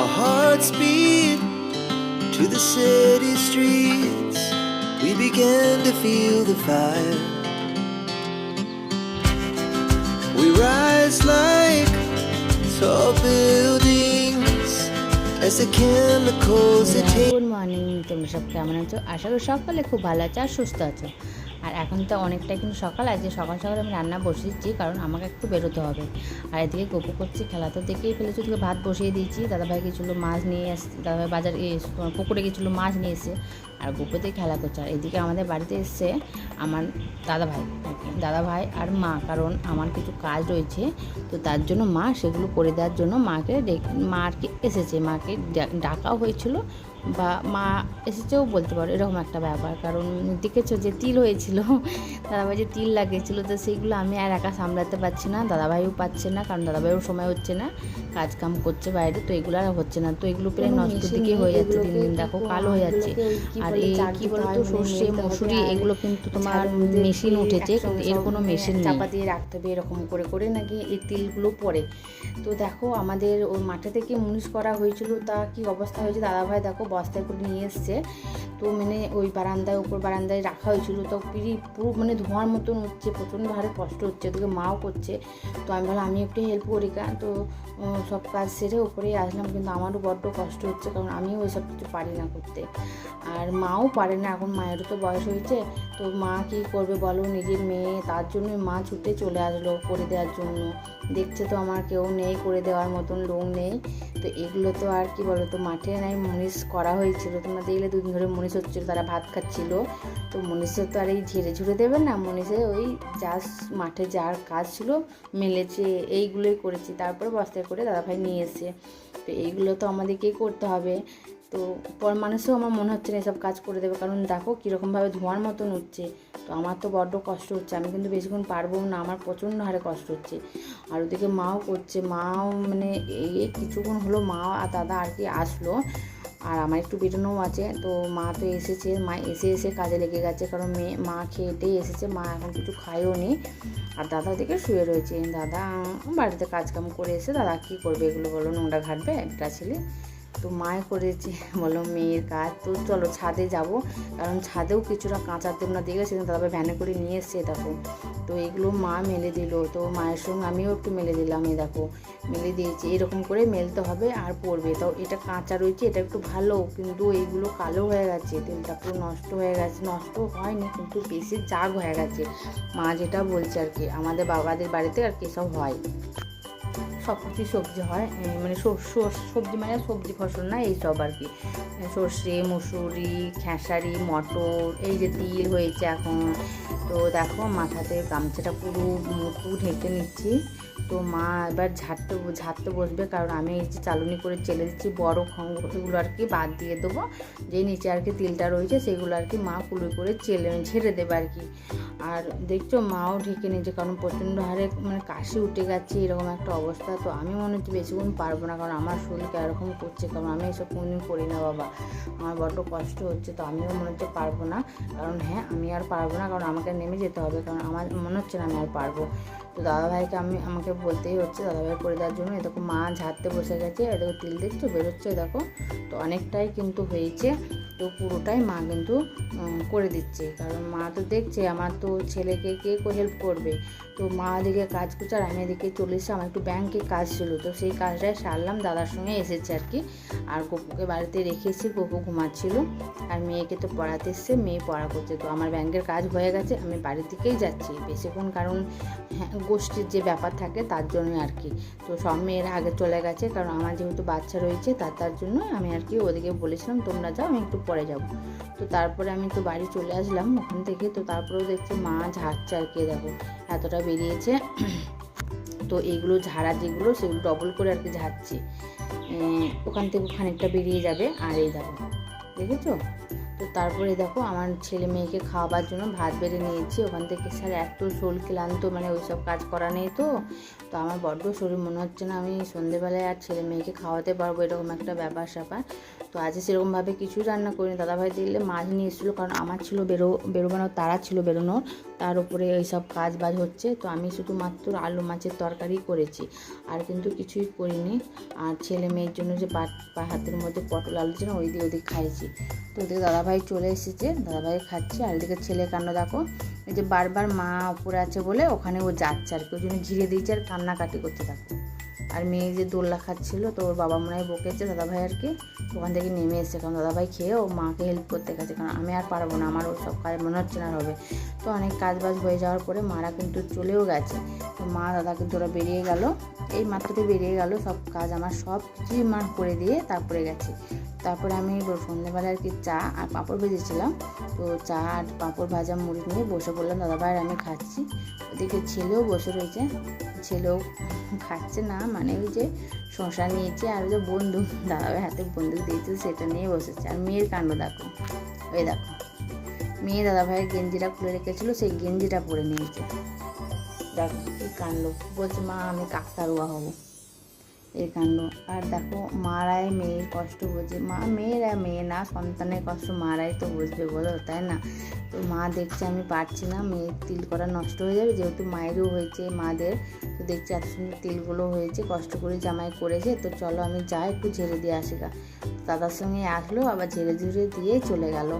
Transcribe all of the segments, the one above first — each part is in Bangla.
Our hearts beat to the city streets. We began to feel the fire. We rise like tall buildings as the chemicals that take. Good morning তোমরা সব কেমন আছো আশা করি সকালে খুব ভালো আছো আর সুস্থ আছো আর এখন তো অনেকটাই কিন্তু সকাল, আজকে সকাল সকাল আমি রান্না বসিয়েছি, কারণ আমাকে একটু বেরোতে হবে। আর এদিকে গোপো করছি, খেলা তো দেখেই ফেলেছি ওদিকে ভাত বসিয়ে দিয়েছি। দাদাভাই গেছিল মাছ নিয়ে আসছে দাদাভাই বাজার পুকুরে গেছিল মাছ নিয়ে এসে আর গোপুতে খেলা করছে, আর এদিকে আমাদের বাড়িতে এসছে আমার দাদাভাই দাদাভাই আর মা, কারণ আমার কিছু কাজ রয়েছে। তো তার জন্য মা সেগুলো করে দেওয়ার জন্য মাকে মা আর কি এসেছে, মাকে ডাকাও হয়েছিল। বা মা এসেছেও বলতে পারো এরকম একটা ব্যাপার। কারণ দেখেছ যে তিল হয়েছিল দাদাভাই যে তিল লাগিয়েছিল তো সেইগুলো আমি আর একা সামলাতে পারছি না দাদাভাইও পাচ্ছে না কারণ দাদাভাইও সময় হচ্ছে না কাজ কাম করছে বাইরে তো এগুলো আর হচ্ছে না। তো এগুলো প্রায় নষ্ট দিকে হয়ে যাচ্ছে দিন দিন দেখো কালো হয়ে যাচ্ছে। আর এই কি বলতো সর্ষে মসুরি এগুলো কিন্তু তোমার মেশিন উঠেছে কিন্তু এর কোনো মেশিন চাপা দিয়ে রাখতে হবে এরকম করে করে নাকি এই তিলগুলো পড়ে তো দেখো আমাদের ওই মাঠে থেকে মুনিশ করা হয়েছিল তা কি অবস্থা হয়েছে? দাদাভাই দেখো বস্তায় করে নিয়ে এসছে। তো মানে ওই বারান্দায় উপর বারান্দায় রাখা হয়েছিল। তো পিড়ি পুরো মানে ধোঁয়ার মতন হচ্ছে, প্রচণ্ড হারে কষ্ট হচ্ছে, ওদিকে মাও করছে। তো আমি ভাবলাম আমি একটু হেল্প করি কেন তো সব কাজ সেরে উপরেই আসলাম, কিন্তু আমারও বড্ড কষ্ট হচ্ছে, কারণ আমিও ওই সব কিছু পারি না করতে। আর মাও পারে না, এখন মায়েরও তো বয়স হয়েছে। তো মা কী করবে বলো? নিজের মেয়ে, তার জন্যই মা ছুটে চলে আসলো করে দেওয়ার জন্য। দেখছে তো আমার কেউ নেই করে দেওয়ার মতন, লোক নেই। তো এগুলো তো আর কি বলো তো মাঠে নাই মুনিশ করা হয়েছিল। তোমরা দেখলে দুদিন ধরে মনীষ হচ্ছিল, তারা ভাত খাচ্ছিল। তো মুনিশে তো আর এই ঝেড়ে ঝুড়ে দেবে না। মুনিশে ওই যা মাঠে যার কাজ ছিল, মেলেছে, এইগুলোই করেছি। তারপরে বস্তায় করে দাদাভাই নিয়ে এসে, তো এইগুলো তো আমাদেরকেই করতে হবে। তো পর মানুষও আমার মনে হচ্ছে না এসব কাজ করে দেবে। কারণ দেখো কীরকমভাবে ধোঁয়ার মতন হচ্ছে তো আমার তো বড্ড কষ্ট হচ্ছে। আমি কিন্তু বেশিক্ষণ পারব না। আমার প্রচণ্ড হারে কষ্ট হচ্ছে। আর ওদিকে মাও করছে। মাও মানে এই কিছুক্ষণ হলো মা আর দাদা আর কি আসলো। আর আমার একটু বেরোনোও আছে, তো মা তো এসেছে, মা এসে এসে কাজে লেগে গেছে, কারণ মেয়ে, মা খেয়েতেই এসেছে, মা এখন কিছু খায়ও নি। আর দাদা ওদিকে শুয়ে রয়েছে, দাদা বাড়িতে কাজকাম করে এসে, দাদা কী করবে এগুলো বলো নোংরা ঘাটবে একটা ছেলে। তো মায়ে করেছে, বলো মেয়ের কাজ। তো চলো ছাদে যাব, কারণ ছাদেও কিছুটা কাঁচার তোমরা দেখেছি তারপরে ভ্যানে করে নিয়ে এসছে, দেখো। তো এগুলো মা মেলে দিল, তো মায়ের সঙ্গে আমিও একটু মেলে দিলাম, এই দেখো। মেলে দিয়েছি, এরকম করে মেলতে হবে আর পড়বে তো এটা কাঁচা রয়েছে, এটা একটু ভালো, কিন্তু এইগুলো কালো হয়ে গেছে, তেলটা পুরো নষ্ট হয়ে গেছে, নষ্ট হয়নি, কিন্তু বেশি জাগ হয়ে গেছে। মা যেটা বলছে আর কি, আমাদের বাবাদের বাড়িতে আর কি সব হয়। সব কিছুই সবজি হয় মানে সবজি মানে সবজি ফসল না, এইসব আর কি। সর্ষে, মুসুরি, খেসারি, মটর, এই যে তিল হয়েছে এখন। তো দেখো মাথাতে গামছাটা পুরো মুখু ঢেকে নিচ্ছি। তো মা এবার ঝাড়তে ঝাড়তে বসবে, কারণ আমি এই যে চালুনি করে চেলে দিচ্ছি, বড় খঙ্গগুলো আর কি বাদ দিয়ে দেবো। যে নিচে আর কি তিলটা রয়েছে, সেগুলো আর কি মা কুলু করে চেলে, ঝেড়ে দেবে আর কি। আর দেখছ মাও ঢেকে নিয়েছে, কারণ প্রচণ্ড হারে মানে কাশি উঠে গেছে, এরকম একটা অবস্থা। তো আমি মনে হচ্ছে বেশিক্ষণ পারব না, কারণ আমার শরীরকে এরকম করছে, কারণ আমি এসব কোনোদিন করি না বাবা। আমার বড্ড কষ্ট হচ্ছে, তো আমিও মনে হচ্ছে পারব না। কারণ হ্যাঁ আমি আর পারব না, কারণ আমাকে নেমে যেতে হবে, কারণ আমার মনে হচ্ছে না আমি আর পারব। তো দাদাভাইকে আমি, আমাকে বলতেই হচ্ছে, দাদাভাই করে দেওয়ার জন্য এ দেখো মা ঝাড়তে বসে গেছে এ দেখো তিল দেখছ, বেরোচ্ছে দেখো। তো অনেকটাই কিন্তু হয়েছে, তো পুরোটাই মা কিন্তু করে দিচ্ছে। কারণ মা তো দেখছে, আমার তো ছেলেকে কে হেল্প করবে? তো মা এদিকে কাজ করছে আর আমি এদিকে চলে এসেছি আমার একটু ব্যাংকে কাজ ছিল। তো সেই কাজটাই সারলাম, দাদার সঙ্গে এসেছে আর কি। আর গপুকে বাড়িতে রেখে এসেছি গপু ঘুমাচ্ছিল। আর মেয়েকে তো পড়াতে এসছে, মেয়ে পড়া করছে। তো আমার ব্যাংকের কাজ হয়ে গেছে, আমি বাড়ির দিকেই যাচ্ছি। বেশিক্ষণ কারণ হ্যাঁ গোষ্ঠীর যে ব্যাপার থাকে তার জন্যই আর কি। তো সব মেয়েরা আগে চলে গেছে, কারণ আমার যেহেতু বাচ্চা রয়েছে, তার তার জন্য আমি আর কি ওদেরকে বলেছিলাম, তোমরা যাও, আমি একটু পরে যাব। তো তারপরে আমি তো বাড়ি চলে আসলাম ওখান থেকে। তো তারপরেও দেখছি মা ঝাড়ছে আর কি দেখো, এতটা বেরিয়েছে। তো এইগুলো ঝাড়া যেগুলো, সেগুলো ডবল করে আর কি ঝাড়ছি। ওখান থেকে খানিকটা বেরিয়ে যাবে। আর এই দেখো, দেখেছ? তো তারপরে দেখো, আমার ছেলে মেয়েকে খাওয়াবার জন্য ভাত বেড়ে নিয়েছি। ওখান থেকে স্যার এত শোল ক্লান্ত মানে ওই সব কাজ করা নেই তো। তো আমার বড্ড শরীর, মনে হচ্ছে না আমি সন্ধেবেলায় আর ছেলে মেয়েকে খাওয়াতে পারব, এরকম একটা ব্যাপার স্যাপার তো আজকে সেরকমভাবে কিছুই রান্না করিনি। দাদাভাই দিলে মাছ নিয়ে এসেছিল, কারণ আমার ছিল বেরো বেরোবানোর তারা ছিল বেরোনোর। তার উপরে এইসব কাজ বাজ হচ্ছে, তো আমি শুধুমাত্র আলু মাছের তরকারি করেছি, আর কিন্তু কিছুই করিনি। আর ছেলে মেয়ের জন্য যে পা, হাতের মধ্যে পটল আলু ছিল ওই দিয়ে ওদিকে খাইছি তো ওদিকে দাদাভাই চলে এসেছে, দাদাভাই খাচ্ছে, আর এদিকে ছেলে কাণ্ড দেখো, এই যে বারবার মা উপরে আছে বলে ওখানে ও যাচ্ছে, আর কি ওই জন্য ঘিরে দিয়েছে আর কান্নাকাটি করতে থাকো আর মেয়ে যে দোল্লা খাচ্ছিল, তো ওর বাবা মনে হয় বকেছে, দাদাভাই আর কি, ওখান থেকে নেমে এসেছে। কারণ দাদাভাই খেয়ে ও মাকে হেল্প করতে গেছে। কারণ আমি আর পারব না, আমার ওর সব কাজ মনে হচ্ছে না হবে। তো অনেক কাজ বাজ হয়ে যাওয়ার পরে মারা কিন্তু চলেও গেছে। তো মা দাদা কিন্তু ওরা বেরিয়ে গেল। এই মাত্রতে বেরিয়ে গেল, সব কাজ আমার সব কিছুই মা করে দিয়ে তারপরে গেছে। তারপরে আমি সন্ধ্যেবেলা আর কি চা আর পাঁপড় ভেজেছিলাম। তো চা আর পাঁপড় ভাজা মুড়ি নিয়ে বসে পড়লাম দাদাভাই আমি খাচ্ছি। ওদিকে ছেলেও বসে রয়েছে। ছেলেও খাচ্ছে না মানে ওই যে শশা নিয়েছে আর ওই যে বন্দুক দাদাভাই হাতে বন্দুক দিয়েছে, সেটা নিয়ে বসেছে। আর মেয়ের কাণ্ড দেখো। ওই দেখো। মেয়ে দাদাভাইয়ের গেঞ্জিটা খুলে রেখেছিল, সেই গেঞ্জিটা পরে নিয়েছে। দেখো কি কাণ্ড। বলছে, মা, আমি কাকতারুয়া হব। এই কাণ্ড। আর দেখো মারাই মেয়ের কষ্ট বোঝে। মা, মেয়েরা মেয়ে না, সন্তানের কষ্ট মারাই তো বুঝবে বলো, তাই না? তো মা দেখছে, আমি পারছি না, মেয়ের তিল করা নষ্ট হয়ে যাবে। যেহেতু মায়েরও হয়েছে মাদের, তো দেখছি এত সুন্দর তিলগুলো হয়েছে, কষ্ট করে জামাই করেছে। তো চলো, আমি যাই, একটু ঝেড়ে দিয়ে আসি গা। দাদার সঙ্গে আসলো, আবার ঝেড়ে ঝুড়ে দিয়ে চলে গেল।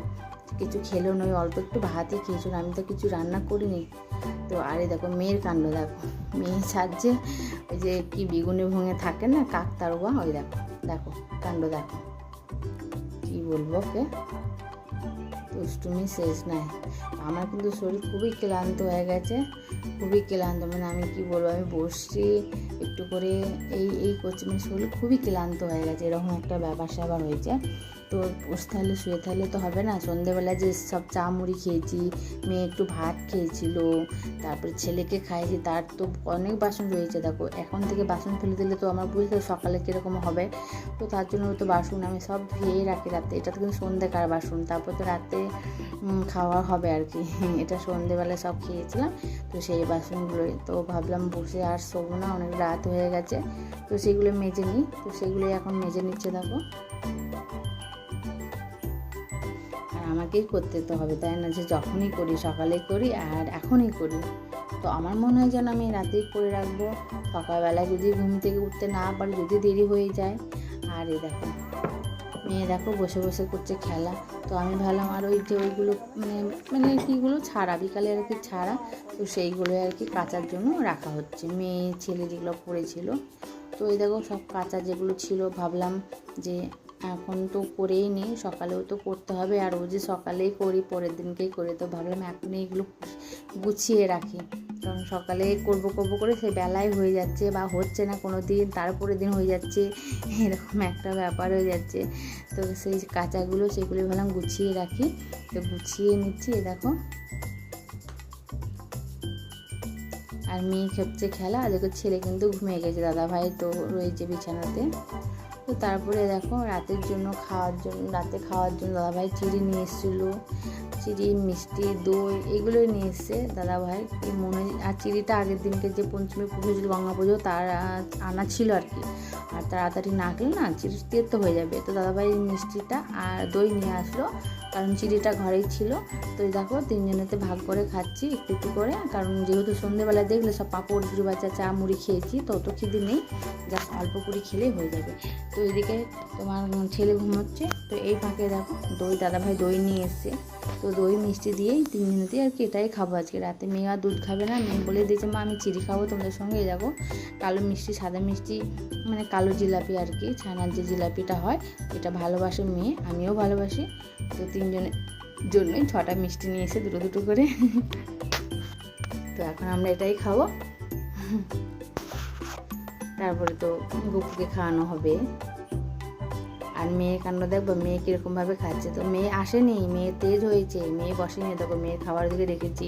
কিছু খেলো নয় অল্প একটু ভাতই খেয়েছিল, আমি তো কিছু রান্না করিনি। তো আরে দেখো, মেয়ের কাণ্ড, দেখো। মেয়ে ছাড়ছে ওই যে কি বেগুনে ভঙে থাকে না, কাক তারুয়া ওই দেখো দেখো, কাণ্ড দেখো। কি বলব ওকে? দুষ্টুমি শেষ নাই। আমার কিন্তু শরীর খুবই ক্লান্ত হয়ে গেছে, খুবই ক্লান্ত মানে আমি কি বলব, আমি বসছি, একটু করে এই এই করছি মানে শরীর খুবই ক্লান্ত হয়ে গেছে, এরকম একটা ব্যাপার স্যাপার হয়েছে। তো বসে থাকলে শুয়ে থাকলে তো হবে না। সন্ধেবেলা যে সব চা মুড়ি খেয়েছি, মেয়ে একটু ভাত খেয়েছিল, তারপরে ছেলেকে খাইয়েছি, তার তো অনেক বাসন রয়েছে, দেখো। এখন থেকে বাসন ফেলে দিলে তো আমার বুঝতে সকালে কীরকম হবে। তো তার জন্য তো বাসন আমি সব ধুয়েই রাখি রাতে। এটা তো কিন্তু সন্ধ্যেকার বাসন, তারপর তো রাতে খাওয়া হবে আর কি। এটা সন্ধেবেলায় সব খেয়েছিলাম, তো সেই বাসনগুলোই তো ভাবলাম বসে আর শোবো না, অনেক রাত হয়ে গেছে। তো সেগুলো মেজে নিই, তো সেগুলোই এখন মেজে নিচ্ছে, দেখো। আমাকেই করতে তো হবে, তাই না? যে যখনই করি সকালে করি আর এখনই করি। তো আমার মনে হয় যেন আমি রাতেই করে রাখব। সকালবেলায় যদি ঘুম থেকে উঠতে না পারি, যদি দেরি হয়ে যায়। আর এই দেখো, মেয়ে দেখো বসে বসে করছে খেলা। তো আমি ভাবলাম আর ওই যে ওইগুলো মানে মানে কীগুলো ছাড়া, বিকালে আর কি ছাড়া, তো সেইগুলো আর কি কাচার জন্য রাখা হচ্ছে। মেয়ে, ছেলে যেগুলো পড়েছিল। তো এই দেখো সব কাঁচা যেগুলো ছিল, ভাবলাম যে এখন তো করেই নিই সকালেও তো করতে হবে। আর ও যে সকালেই করি, পরের দিনকেই করি, তো ভাবলাম এখন এইগুলো গুছিয়ে রাখি। কারণ সকালে করব করব করে সে বেলায় হয়ে যাচ্ছে বা হচ্ছে না কোনো দিন, তারপরের দিন হয়ে যাচ্ছে। এরকম একটা ব্যাপার হয়ে যাচ্ছে। তো সেই কাঁচাগুলো সেগুলো ভাবলাম গুছিয়ে রাখি। তো গুছিয়ে নিচ্ছি দেখো। আর মেয়ে খেপছে খেলা আর দেখো ছেলে কিন্তু ঘুমিয়ে গেছে দাদা ভাই তো রয়েছে বিছানাতে। তো তারপরে দেখো রাতের জন্য খাওয়ার জন্য রাতে খাওয়ার জন্য দাদাভাই চিড়ি নিয়ে এসেছিল। চিড়ি, মিষ্টি, দই এগুলোই নিয়ে এসছে দাদাভাই। এই মনে, আর চিড়িটা আগের দিনকে যে পঞ্চমী পুজো ছিল, গঙ্গা পুজো, তার আনা ছিল আর কি। আর তাড়াতাড়ি না খেলে না চিড়ি তেতো হয়ে যাবে। তো দাদাভাই মিষ্টিটা আর দই নিয়ে আসলো, কারণ চিড়িটা ঘরেই ছিল। তো দেখো, তিনজনেতে ভাগ করে খাচ্ছি, একটু একটু করে। কারণ যেহেতু সন্ধেবেলা দেখলে সব পাঁপড় দু বাচ্চা, চা, মুড়ি খেয়েছি, তো অত খিদে নেই। জাস্ট অল্প করে খেলেই হয়ে যাবে। তো এদিকে তোমার ছেলে ঘুমোচ্ছে। তো এই ফাঁকে দেখো, দই, দাদাভাই দই নিয়ে এসছে। তো দই মিষ্টি দিয়েই তিনজনেতেই আর কি এটাই খাব আজকে। রাতে মেয়ে আর দুধ খাবে না, মেয়ে বলে দিয়েছে, মা, আমি চিড়ি খাব, তোমাদের সঙ্গে এই দেখো কালো মিষ্টি, সাদা মিষ্টি মানে কালো জিলাপি আর কি, ছানার যে জিলাপিটা হয়, এটা ভালোবাসে মেয়ে, আমিও ভালোবাসি। তো তিনজনের জন্যই ছটা মিষ্টি নিয়ে এসে দুটো দুটো করে। তো এখন আমরা এটাই খাব। তারপরে তো গুপুকে খাওয়ানো হবে। আর মেয়ে কাণ্ড দেখব, মেয়ে কীরকমভাবে খাচ্ছে? তো মেয়ে আসেনি, মেয়ে তেজ হয়েছে, মেয়ে বসেনি। দেখো, মেয়ের খাবার দিকে রেখেছি।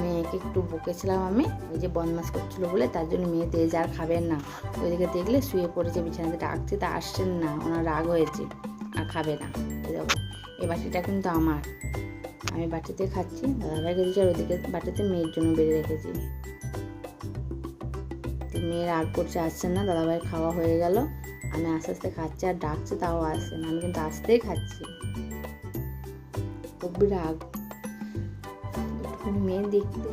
মেয়েকে একটু বকেছিলাম আমি, ওই যে বদমাস করছিল বলে, তার জন্য মেয়ে তেজ আর খাবেন না। ওইদিকে দেখলে শুয়ে পড়েছে বিছানাতে ডাকছে, তা আসছেন না, ওনার রাগ হয়েছে, আর খাবে না। দেখো, এই বাটিটা কিন্তু আমার। আমি বাটিতে খাচ্ছি দাদাভাই দিয়েছি, আর ওইদিকে বাটিতে মেয়ের জন্য বেড়ে রেখেছি। মেয়ে রাগ করছে আসছে না দাদাভাই খাওয়া হয়ে গেল। আমি আস্তে আস্তে খাচ্ছি, আর ডাকছে তাও আসছে না, আমি কিন্তু আসতেই খাচ্ছি। খুব রাগ মেয়ে দেখতে।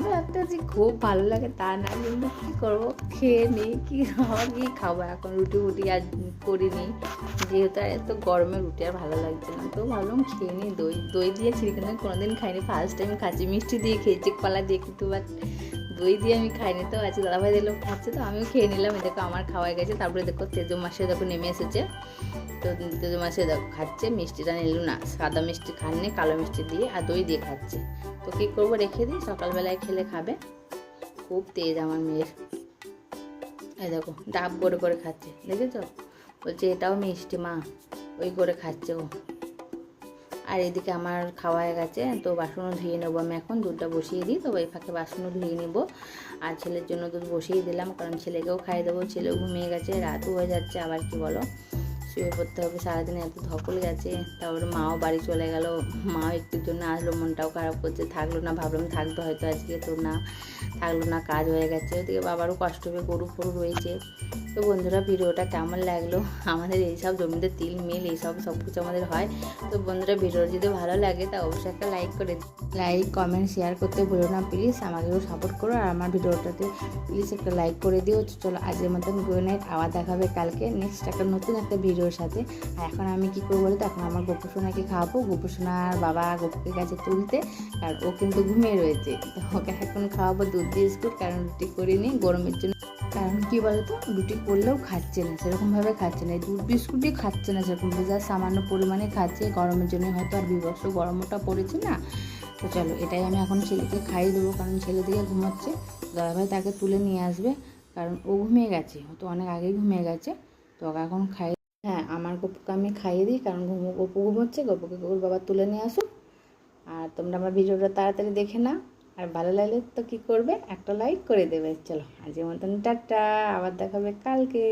আমারও একটা যে খুব ভালো লাগে তা না, কিন্তু কী করব? খেয়ে নিই, কী খাওয়া, কি খাব? এখন রুটি ফুটি আর করিনি। যেহেতু আর এত গরমে রুটি আর ভালো লাগছে না, তো ভাবলাম খেয়ে নিই। দই দই দিয়ে চিড়িখানা কোনোদিন খাইনি। ফার্স্ট টাইম খাচ্ছি। মিষ্টি দিয়ে খেয়েছি, কলা দিয়ে কিন্তু বাট দই দিয়ে আমি খাইনি তো আছে দাদাভাই দিলেও খাচ্ছে তো, আমিও খেয়ে নিলাম। দেখো আমার খাওয়া গেছে, তারপরে দেখো তেজো মাসে দেখো নেমে এসেছে। তো তেজো মাসে দেখো খাচ্ছে, মিষ্টিটা নিল না, সাদা মিষ্টি খাননি, কালো মিষ্টি দিয়ে, আর দই দিয়ে খাচ্ছে। তো কী করব, রেখে দিই, সকালবেলায় খেলে খাবে। খুব তেজ আমার মেয়ের। এই দেখো, ডাব করে করে খাচ্ছে, দেখেছ? বলছে, এটাও মিষ্টি মা। ওই করে খাচ্ছে ও। আর এদিকে আমার খাওয়া গেছে, তো বাসনও ধুয়ে নেব আমি এখন, দুধটা বসিয়ে দিই তো ওই ফাঁকে বাসনও ধুয়ে নেব। আর ছেলের জন্য দুধ বসিয়ে দিলাম, কারণ ছেলেকেও খাইয়ে দেবো, ছেলেও ঘুমিয়ে গেছে, রাতও হয়ে যাচ্ছে, আবার কি বলো? শুয়ে পড়তে হবে, সারাদিন এত ধকল গেছে। তারপরে মাও বাড়ি চলে গেল। মাও একটুর জন্য আসলো, মনটাও খারাপ করছে। থাকল না, ভাবলাম থাকবে হয়তো আজকে, তো না, থাকল না, কাজ হয়ে গেছে। ওদিকে বাবারও কষ্ট হবে গরু ফরু রয়েছে। তো বন্ধুরা, ভিডিওটা কেমন লাগল? আমাদের এইসব জমিতে তিল, মিল এইসব সব কিছু আমাদের হয়। তো বন্ধুরা ভিডিও যদি ভালো লাগে তা অবশ্যই একটা লাইক করে লাইক কমেন্ট শেয়ার করতে ভুলো না প্লিজ আমাকেও সাপোর্ট করো আর আমার ভিডিওটাতে প্লিজ একটা লাইক করে দিও। চলো, আজকের মতন গুড নাইট আবার দেখাবে কালকে। নেক্সট একটা নতুন একটা ভিডিওর সাথে। আর এখন আমি কী করব বলো তো এখন আমার গোপুসোনাকে খাওয়াবো। গোপুসোনার বাবা গোপুকে কাছে তুলতে। আর ও কিন্তু ঘুমিয়ে রয়েছে। তো ওকে এখন খাওয়াবো দুধ দিয়ে বিস্কুট, কারণ রুটি করিনি গরমের জন্য। কারণ কি বলতো? রুটি করলেও খাচ্ছে না, সেরকমভাবে খাচ্ছে না। দুধ বিস্কুটই খাচ্ছে না সেরকম। যা সামান্য পরিমাণে খাচ্ছে গরমের জন্য হয়তো আর বিবর্ষ গরমটা পড়েছে না। তো চলো, এটাই আমি এখন ছেলেকে খাইয়ে দেবো। কারণ ছেলে দিকে ঘুমাচ্ছে। দাদাভাই তাকে তুলে নিয়ে আসবে। কারণ ও ঘুমিয়ে গেছে। তো অনেক আগেই ঘুমিয়ে গেছে। তো ওকে এখন খাই হ্যাঁ আমার গপুকে আমি খাইয়ে দিই, কারণ ঘুমো, গপু ঘুমোচ্ছে, গপুকে গপুর বাবা তুলে নিয়ে আসুক। আর তোমরা আমার ভিডিওটা তাড়াতাড়ি দেখে না আর ভালো লাগলে তো কী করবে? একটা লাইক করে দেবে। চলো, আজকের মতন টাটা, আবার দেখাবে কালকে।